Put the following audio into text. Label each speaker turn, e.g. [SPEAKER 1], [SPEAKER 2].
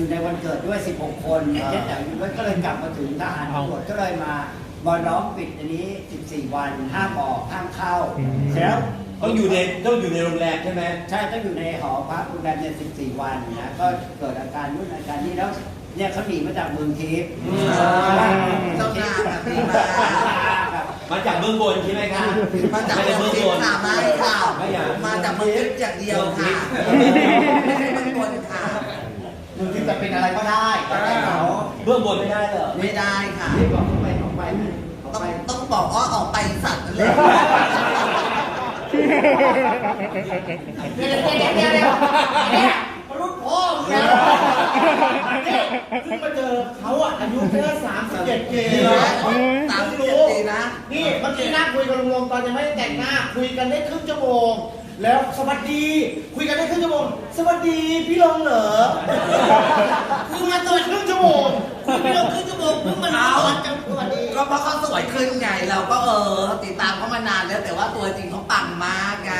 [SPEAKER 1] อยู่ในวันเกิดด้วย 16 คนเนี่ยเจ๊แต๋วอยู่ด้วยก็เลยกลับมาถึงทหารตำรวจก็เลยมาบอลล้อมปิดอันนี้ 14 วันห้ามออกห้ามเข้า
[SPEAKER 2] อืม
[SPEAKER 1] เสร็จแล้ว
[SPEAKER 3] ต้องอยู่ในต้องอยู่ในโรงแรมใช่ไหม
[SPEAKER 1] ใช่ต้องอยู่ในหอพักโรงแรมเนี่ย14 วันนะ ก็เกิดอาการนู่นอาการนี้แล้วเนี่ยเขาหนีมาจากเมืองทิพย์
[SPEAKER 4] เจ้านางแบบนี้มา
[SPEAKER 3] มาจากเบื้องบนใช่ไหมครับ
[SPEAKER 4] มาจาก
[SPEAKER 3] ไได้
[SPEAKER 4] เมืองทิพย์ค่ะไม่ค่ะ
[SPEAKER 3] ไม่อยาก
[SPEAKER 4] มาจากเมืองทิพย์อย่างเดียวค่ะไม่ใช่เมืองบนค่ะ
[SPEAKER 1] เมืองทิพย์ จะเป็นอะไรก็ได้แต่เขา
[SPEAKER 3] เบื้องบนไม่ได้เหรอ
[SPEAKER 4] ไม่ได้ค่ะ
[SPEAKER 1] ที่บอกออกไปออกไปออก
[SPEAKER 4] ต้อง
[SPEAKER 1] ไป
[SPEAKER 4] ต้องบอกว่าออกไปสัตว์นั่นแหละ
[SPEAKER 1] เดี๋ยวเดี๋ยวเดี๋ยวเดี๋ยวเนี่ยมนุษย์พ่อมึงเนี่ยเนี่ยเพิ่งมาเจอเขาอะอายุแค่สามสิบเจ็ดปี
[SPEAKER 4] ดีนะ
[SPEAKER 1] เพิ่
[SPEAKER 4] สาม
[SPEAKER 1] ง
[SPEAKER 4] สิบเจ็ด
[SPEAKER 1] รู้
[SPEAKER 4] ปีนะ
[SPEAKER 5] นี่เมื่อกี้นั่งคุยกับลุงลงตอนยังไม่ได้แต่งหน้า คุยกันได้ครึ่งชั่วโมงแล้วสวัสดีคุยกัน สวัสดีพี่ลงเหรอคือมาตรวจครึ่งชั่วโมงคุณพี่ลงครึ่งชั่วโมงเพิ่งมาเอาจัสวัสดี
[SPEAKER 4] ก็เพราะเขาสวยขึ้นไงเราก็เออติดตามเขามานานแล้วแต่ว่าตัวจริงเขาปังมากไง